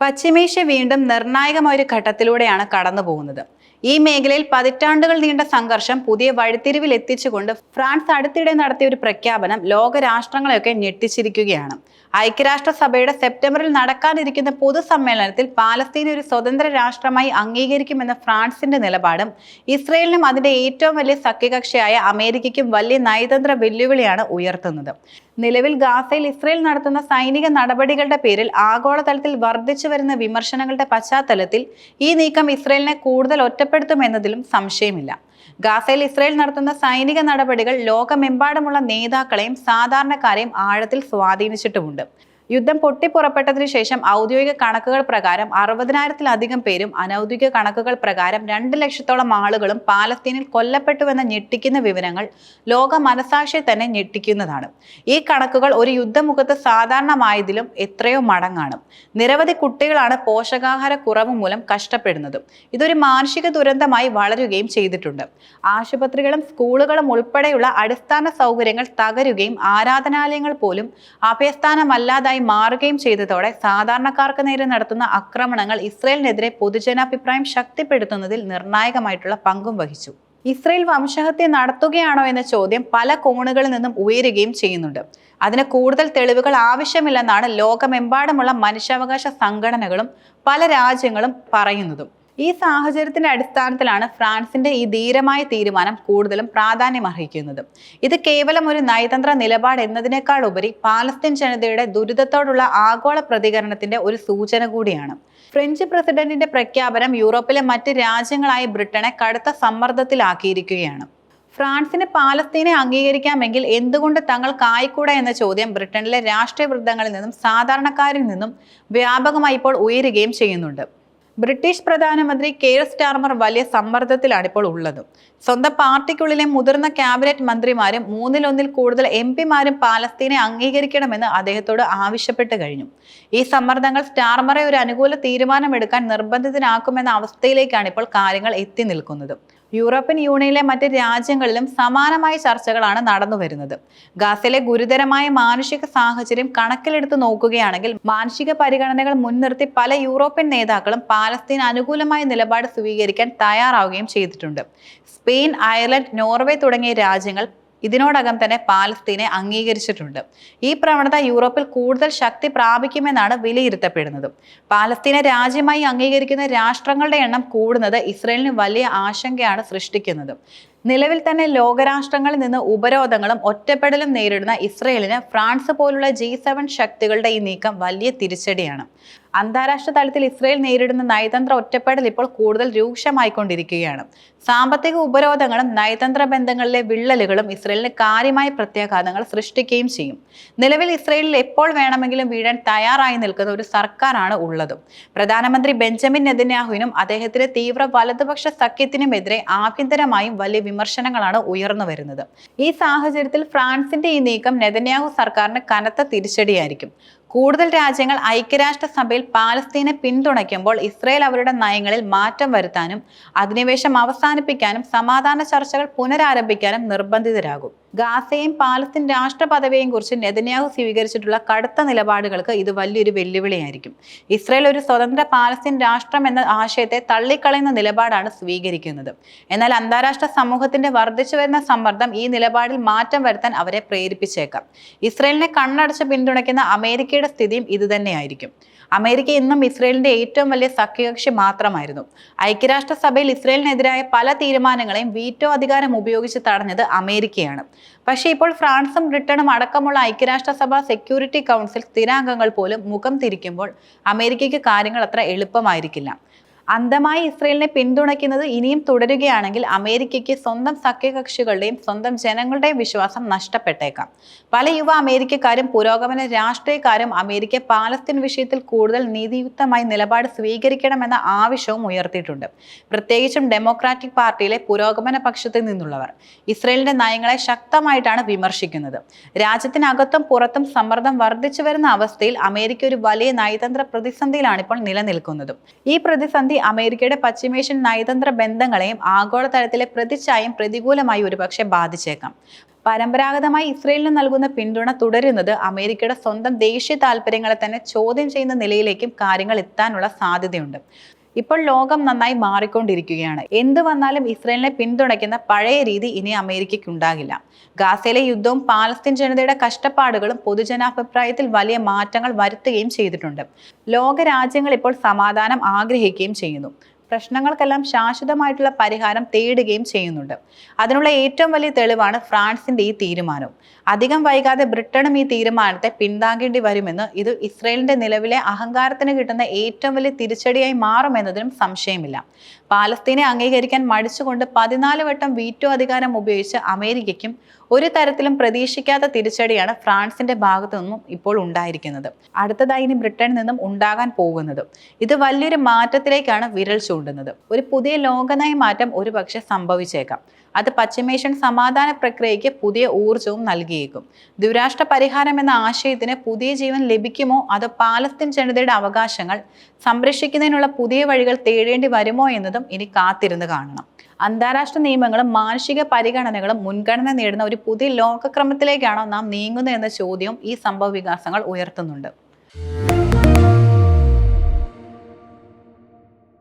പശ്ചിമേഷ്യ വീണ്ടും നിർണായകമായ ഒരു ഘട്ടത്തിലൂടെയാണ് കടന്നു പോകുന്നത് ഈ മേഖലയിൽ പതിറ്റാണ്ടുകൾ നീണ്ട സംഘർഷം പുതിയ വഴിത്തിരിവിൽ എത്തിച്ചുകൊണ്ട് ഫ്രാൻസ് അടുത്തിടെ നടത്തിയ ഒരു പ്രഖ്യാപനം ലോക രാഷ്ട്രങ്ങളെയൊക്കെ ഞെട്ടിച്ചിരിക്കുകയാണ്. ഐക്യരാഷ്ട്രസഭയുടെ സെപ്റ്റംബറിൽ നടക്കാനിരിക്കുന്ന പൊതുസമ്മേളനത്തിൽ പാലസ്തീനെ ഒരു സ്വതന്ത്ര രാഷ്ട്രമായി അംഗീകരിക്കുമെന്ന ഫ്രാൻസിന്റെ നിലപാടും ഇസ്രയേലിനും അതിന്റെ ഏറ്റവും വലിയ സഖ്യകക്ഷിയായ അമേരിക്കയ്ക്കും വലിയ നയതന്ത്ര വെല്ലുവിളിയാണ് ഉയർത്തുന്നത്. നിലവിൽ ഗാസയിൽ ഇസ്രയേൽ നടത്തുന്ന സൈനിക നടപടികളുടെ പേരിൽ ആഗോളതലത്തിൽ വർദ്ധിച്ചു വരുന്ന വിമർശനങ്ങളുടെ പശ്ചാത്തലത്തിൽ ഈ നീക്കം ഇസ്രയേലിനെ കൂടുതൽ ഒറ്റപ്പെടുത്തുമെന്നതിലും സംശയമില്ല. ഗാസയിൽ ഇസ്രയേൽ നടത്തുന്ന സൈനിക നടപടികൾ ലോകമെമ്പാടുമുള്ള നേതാക്കളെയും സാധാരണക്കാരെയും ആഴത്തിൽ സ്വാധീനിച്ചിട്ടുമുണ്ട്. യുദ്ധം പൊട്ടിപ്പുറപ്പെട്ടതിനു ശേഷം ഔദ്യോഗിക കണക്കുകൾ പ്രകാരം അറുപതിനായിരത്തിലധികം പേരും അനൌദ്യോഗിക കണക്കുകൾ പ്രകാരം രണ്ട് ലക്ഷത്തോളം ആളുകളും പാലസ്തീനിൽ കൊല്ലപ്പെട്ടുവെന്ന ഞെട്ടിക്കുന്ന വിവരങ്ങൾ ലോക മനസാക്ഷിയെ തന്നെ ഞെട്ടിക്കുന്നതാണ്. ഈ കണക്കുകൾ ഒരു യുദ്ധമുഖത്ത് സാധാരണമായതിലും എത്രയോ മടങ്ങാണ്. നിരവധി കുട്ടികളാണ് പോഷകാഹാര കുറവ് മൂലം കഷ്ടപ്പെടുന്നതും. ഇതൊരു മാനസിക ദുരന്തമായി വളരുകയും ചെയ്തിട്ടുണ്ട്. ആശുപത്രികളും സ്കൂളുകളും ഉൾപ്പെടെയുള്ള അടിസ്ഥാന സൗകര്യങ്ങൾ തകരുകയും ആരാധനാലയങ്ങൾ പോലും അഭയസ്ഥാനമല്ലാതായി മാറുകയും ചെയ്തതോടെ സാധാരണക്കാർക്ക് നേരെ നടത്തുന്ന ആക്രമണങ്ങൾ ഇസ്രയേലിനെതിരെ പൊതുജനാഭിപ്രായം ശക്തിപ്പെടുത്തുന്നതിൽ നിർണായകമായിട്ടുള്ള പങ്കും വഹിച്ചു. ഇസ്രയേൽ വംശഹത്യ നടത്തുകയാണോ എന്ന ചോദ്യം പല കോണുകളിൽ നിന്നും ഉയരുകയും ചെയ്യുന്നുണ്ട്. അതിന് കൂടുതൽ തെളിവുകൾ ആവശ്യമില്ലെന്നാണ് ലോകമെമ്പാടുമുള്ള മനുഷ്യാവകാശ സംഘടനകളും പല രാജ്യങ്ങളും പറയുന്നതും. ഈ സാഹചര്യത്തിന്റെ അടിസ്ഥാനത്തിലാണ് ഫ്രാൻസിന്റെ ഈ ധീരമായ തീരുമാനം കൂടുതലും പ്രാധാന്യം അർഹിക്കുന്നത്. ഇത് കേവലം ഒരു നയതന്ത്ര നിലപാട് എന്നതിനേക്കാൾ ഉപരി പാലസ്തീൻ ജനതയുടെ ദുരിതത്തോടുള്ള ആഗോള പ്രതികരണത്തിന്റെ ഒരു സൂചന കൂടിയാണ്. ഫ്രഞ്ച് പ്രസിഡന്റിന്റെ പ്രഖ്യാപനം യൂറോപ്പിലെ മറ്റ് രാജ്യങ്ങളായ ബ്രിട്ടനെ കടുത്ത സമ്മർദ്ദത്തിലാക്കിയിരിക്കുകയാണ്. ഫ്രാൻസിന് പാലസ്തീനെ അംഗീകരിക്കാമെങ്കിൽ എന്തുകൊണ്ട് തങ്ങൾ തങ്ങൾക്കായിക്കൂടാ എന്ന ചോദ്യം ബ്രിട്ടനിലെ രാഷ്ട്രീയ വൃദ്ധങ്ങളിൽ നിന്നും സാധാരണക്കാരിൽ നിന്നും വ്യാപകമായി ഇപ്പോൾ ഉയരുകയും ചെയ്യുന്നുണ്ട്. ബ്രിട്ടീഷ് പ്രധാനമന്ത്രി കെയർ സ്റ്റാർമർ വലിയ സമ്മർദ്ദത്തിലാണ് ഇപ്പോൾ ഉള്ളത്. സ്വന്തം പാർട്ടിക്കുള്ളിലെ മുതിർന്ന ക്യാബിനറ്റ് മന്ത്രിമാരും മൂന്നിലൊന്നിൽ കൂടുതൽ എം പിമാരും പാലസ്തീനെ അംഗീകരിക്കണമെന്ന് അദ്ദേഹത്തോട് ആവശ്യപ്പെട്ടു കഴിഞ്ഞു. ഈ സമ്മർദ്ദങ്ങൾ സ്റ്റാർമറെ ഒരു അനുകൂല തീരുമാനമെടുക്കാൻ നിർബന്ധിതനാക്കുമെന്ന അവസ്ഥയിലേക്കാണ് ഇപ്പോൾ കാര്യങ്ങൾ എത്തി നിൽക്കുന്നത്. യൂറോപ്യൻ യൂണിയനിലെ മറ്റ് രാജ്യങ്ങളിലും സമാനമായ ചർച്ചകളാണ് നടന്നു വരുന്നത്. ഗാസയിലെ ഗുരുതരമായ മാനുഷിക സാഹചര്യം കണക്കിലെടുത്ത് നോക്കുകയാണെങ്കിൽ മാനുഷിക പരിഗണനകൾ മുൻനിർത്തി പല യൂറോപ്യൻ നേതാക്കളും പാലസ്തീൻ അനുകൂലമായ നിലപാട് സ്വീകരിക്കാൻ തയ്യാറാവുകയും ചെയ്തിട്ടുണ്ട്. സ്പെയിൻ അയർലൻഡ് നോർവേ തുടങ്ങിയ രാജ്യങ്ങൾ ഇതിനോടകം തന്നെ പാലസ്തീനെ അംഗീകരിച്ചിട്ടുണ്ട്. ഈ പ്രവണത യൂറോപ്പിൽ കൂടുതൽ ശക്തി പ്രാപിക്കുമെന്നാണ് വിലയിരുത്തപ്പെടുന്നത്. പാലസ്തീനെ രാജ്യമായി അംഗീകരിക്കുന്ന രാഷ്ട്രങ്ങളുടെ എണ്ണം കൂടുന്നത് ഇസ്രയേലിന് വലിയ ആശങ്കയാണ് സൃഷ്ടിക്കുന്നത്. നിലവിൽ തന്നെ ലോകരാഷ്ട്രങ്ങളിൽ നിന്ന് ഉപരോധങ്ങളും ഒറ്റപ്പെടലും നേരിടുന്ന ഇസ്രയേലിന് ഫ്രാൻസ് പോലുള്ള ജി ശക്തികളുടെ ഈ നീക്കം വലിയ തിരിച്ചടിയാണ്. അന്താരാഷ്ട്ര തലത്തിൽ ഇസ്രയേൽ നേരിടുന്ന നയതന്ത്ര ഒറ്റപ്പെടൽ ഇപ്പോൾ കൂടുതൽ രൂക്ഷമായിക്കൊണ്ടിരിക്കുകയാണ്. സാമ്പത്തിക ഉപരോധങ്ങളും നയതന്ത്ര ബന്ധങ്ങളിലെ വിള്ളലുകളും ഇസ്രയേലിന് കാര്യമായ പ്രത്യാഘാതങ്ങൾ സൃഷ്ടിക്കുകയും ചെയ്യും. നിലവിൽ ഇസ്രയേലിൽ എപ്പോൾ വേണമെങ്കിലും വീഴാൻ തയ്യാറായി നിൽക്കുന്ന ഒരു സർക്കാരാണ് ഉള്ളതും. പ്രധാനമന്ത്രി ബെഞ്ചമിൻ നെതന്യാഹുവിനും അദ്ദേഹത്തിന്റെ തീവ്ര വലതുപക്ഷ സഖ്യത്തിനുമെതിരെ ആഭ്യന്തരമായും വലിയ വിമർശനങ്ങളാണ് ഉയർന്നു വരുന്നത്. ഈ സാഹചര്യത്തിൽ ഫ്രാൻസിന്റെ ഈ നീക്കം നെതന്യാഹു സർക്കാരിന് കനത്ത തിരിച്ചടിയായിരിക്കും. കൂടുതൽ രാജ്യങ്ങൾ ഐക്യരാഷ്ട്ര സഭയിൽ പാലസ്തീനെ പിന്തുണയ്ക്കുമ്പോൾ ഇസ്രയേൽ അവരുടെ നയങ്ങളിൽ മാറ്റം വരുത്താനും അധിനിവേശം അവസാനിപ്പിക്കാനും സമാധാന ചർച്ചകൾ പുനരാരംഭിക്കാനും നിർബന്ധിതരാകും. ഗാസയും പാലസ്തീൻ രാഷ്ട്ര പദവിയെയും കുറിച്ച് നെതന്യാഹു സ്വീകരിച്ചിട്ടുള്ള കടുത്ത നിലപാടുകൾക്ക് ഇത് വലിയൊരു വെല്ലുവിളിയായിരിക്കും. ഇസ്രയേൽ ഒരു സ്വതന്ത്ര പാലസ്തീൻ രാഷ്ട്രം എന്ന ആശയത്തെ തള്ളിക്കളയുന്ന നിലപാടാണ് സ്വീകരിക്കുന്നത്. എന്നാൽ അന്താരാഷ്ട്ര സമൂഹത്തിന്റെ വർദ്ധിച്ചു വരുന്ന സമ്മർദ്ദം ഈ നിലപാടിൽ മാറ്റം വരുത്താൻ അവരെ പ്രേരിപ്പിച്ചേക്കാം. ഇസ്രയേലിനെ കണ്ണടച്ച് പിന്തുണയ്ക്കുന്ന അമേരിക്കയുടെ സ്ഥിതിയും ഇതുതന്നെയായിരിക്കും അമേരിക്ക ഇന്നും ഇസ്രയേലിന്റെ ഏറ്റവും വലിയ സഖ്യകക്ഷി മാത്രമായിരുന്നു. ഐക്യരാഷ്ട്രസഭയിൽ ഇസ്രയേലിനെതിരായ പല തീരുമാനങ്ങളെയും വീറ്റോ അധികാരം ഉപയോഗിച്ച് തടഞ്ഞത് അമേരിക്കയാണ്. പക്ഷേ ഇപ്പോൾ ഫ്രാൻസും ബ്രിട്ടനും അടക്കമുള്ള ഐക്യരാഷ്ട്രസഭ സെക്യൂരിറ്റി കൗൺസിൽ സ്ഥിരാംഗങ്ങൾ പോലും മുഖം തിരിക്കുമ്പോൾ അമേരിക്കയ്ക്ക് കാര്യങ്ങൾ അത്ര എളുപ്പമായിരിക്കില്ല. അന്ധമായി ഇസ്രയേലിനെ പിന്തുണയ്ക്കുന്നത് ഇനിയും തുടരുകയാണെങ്കിൽ അമേരിക്കയ്ക്ക് സ്വന്തം സഖ്യകക്ഷികളുടെയും സ്വന്തം ജനങ്ങളുടെയും വിശ്വാസം നഷ്ടപ്പെട്ടേക്കാം. പല യുവ അമേരിക്കക്കാരും പുരോഗമന രാഷ്ട്രീയക്കാരും അമേരിക്ക പാലസ്തീൻ വിഷയത്തിൽ കൂടുതൽ നീതിയുക്തമായി നിലപാട് സ്വീകരിക്കണമെന്ന ആവശ്യവും ഉയർത്തിയിട്ടുണ്ട്. പ്രത്യേകിച്ചും ഡെമോക്രാറ്റിക് പാർട്ടിയിലെ പുരോഗമന പക്ഷത്തിൽ നിന്നുള്ളവർ. ഇസ്രയേലിന്റെ നയങ്ങളെ ശക്തമായിട്ടാണ് വിമർശിക്കുന്നത്. രാജ്യത്തിനകത്തും പുറത്തും സമ്മർദ്ദം വർദ്ധിച്ചു വരുന്ന അവസ്ഥയിൽ അമേരിക്ക ഒരു വലിയ നയതന്ത്ര പ്രതിസന്ധിയിലാണ് ഇപ്പോൾ നിലനിൽക്കുന്നത്. ഈ പ്രതിസന്ധി അമേരിക്കയുടെ പശ്ചിമേഷ്യൻ നയതന്ത്ര ബന്ധങ്ങളെയും ആഗോളതലത്തിലെ പ്രതിച്ഛായം പ്രതികൂലമായി ഒരുപക്ഷെ ബാധിച്ചേക്കാം. പരമ്പരാഗതമായി ഇസ്രയേലിന് നൽകുന്ന പിന്തുണ തുടരുന്നത് അമേരിക്കയുടെ സ്വന്തം ദേശീയ താല്പര്യങ്ങളെ തന്നെ ചോദ്യം ചെയ്യുന്ന നിലയിലേക്കും കാര്യങ്ങൾ എത്താനുള്ള സാധ്യതയുണ്ട്. ഇപ്പോൾ ലോകം നന്നായി മാറിക്കൊണ്ടിരിക്കുകയാണ്. എന്ത് വന്നാലും ഇസ്രയേലിനെ പിന്തുണയ്ക്കുന്ന പഴയ രീതി ഇനി അമേരിക്കയ്ക്ക് ഉണ്ടാകില്ല ഗാസയിലെ യുദ്ധവും പാലസ്തീൻ ജനതയുടെ കഷ്ടപ്പാടുകളും പൊതുജനാഭിപ്രായത്തിൽ വലിയ മാറ്റങ്ങൾ വരുത്തുകയും ചെയ്തിട്ടുണ്ട്. ലോകരാജ്യങ്ങൾ ഇപ്പോൾ സമാധാനം ആഗ്രഹിക്കുകയും ചെയ്യുന്നു. പ്രശ്നങ്ങൾക്കെല്ലാം ശാശ്വതമായിട്ടുള്ള പരിഹാരം തേടുകയും ചെയ്യുന്നുണ്ട്. അതിനുള്ള ഏറ്റവും വലിയ തെളിവാണ് ഫ്രാൻസിന്റെ ഈ തീരുമാനം. അധികം വൈകാതെ ബ്രിട്ടനും ഈ തീരുമാനത്തെ പിന്താങ്ങേണ്ടി വരുമെന്ന് ഇത് ഇസ്രയേലിന്റെ നിലവിലെ അഹങ്കാരത്തിന് കിട്ടുന്ന ഏറ്റവും വലിയ തിരിച്ചടിയായി മാറുമെന്നതിനും സംശയമില്ല. പാലസ്തീനെ അംഗീകരിക്കാൻ മടിച്ചുകൊണ്ട് പതിനാല് വട്ടം വീറ്റോ അധികാരം ഉപയോഗിച്ച് അമേരിക്കയ്ക്കും ഒരു തരത്തിലും പ്രതീക്ഷിക്കാത്ത തിരിച്ചടിയാണ് ഫ്രാൻസിന്റെ ഭാഗത്തു നിന്നും ഇപ്പോൾ ഉണ്ടായിരിക്കുന്നത്. അടുത്തതായി ഇനി ബ്രിട്ടനിൽ നിന്നും ഉണ്ടാകാൻ പോകുന്നത്. ഇത് വലിയൊരു മാറ്റത്തിലേക്കാണ് വിരൽ ചൂണ്ടുന്നത്. ഒരു പുതിയ ലോകനയ മാറ്റം ഒരുപക്ഷെ സംഭവിച്ചേക്കാം. അത് പശ്ചിമേഷ്യൻ സമാധാന പ്രക്രിയയ്ക്ക് പുതിയ ഊർജവും നൽകിയേക്കും. ദുരാഷ്ട്ര പരിഹാരം എന്ന ആശയത്തിന് പുതിയ ജീവൻ ലഭിക്കുമോ? അതോ പാലസ്തീൻ ജനതയുടെ അവകാശങ്ങൾ സംരക്ഷിക്കുന്നതിനുള്ള പുതിയ വഴികൾ തേടേണ്ടി വരുമോ എന്നതും ഇനി കാത്തിരുന്ന് കാണണം. അന്താരാഷ്ട്ര നിയമങ്ങളും മാനുഷിക പരിഗണനകളും മുൻഗണന നേടുന്ന ഒരു പുതിയ ലോകക്രമത്തിലേക്കാണോ നാം നീങ്ങുന്നത് എന്ന ചോദ്യവും ഈ സംഭവ വികാസങ്ങൾ ഉയർത്തുന്നുണ്ട്.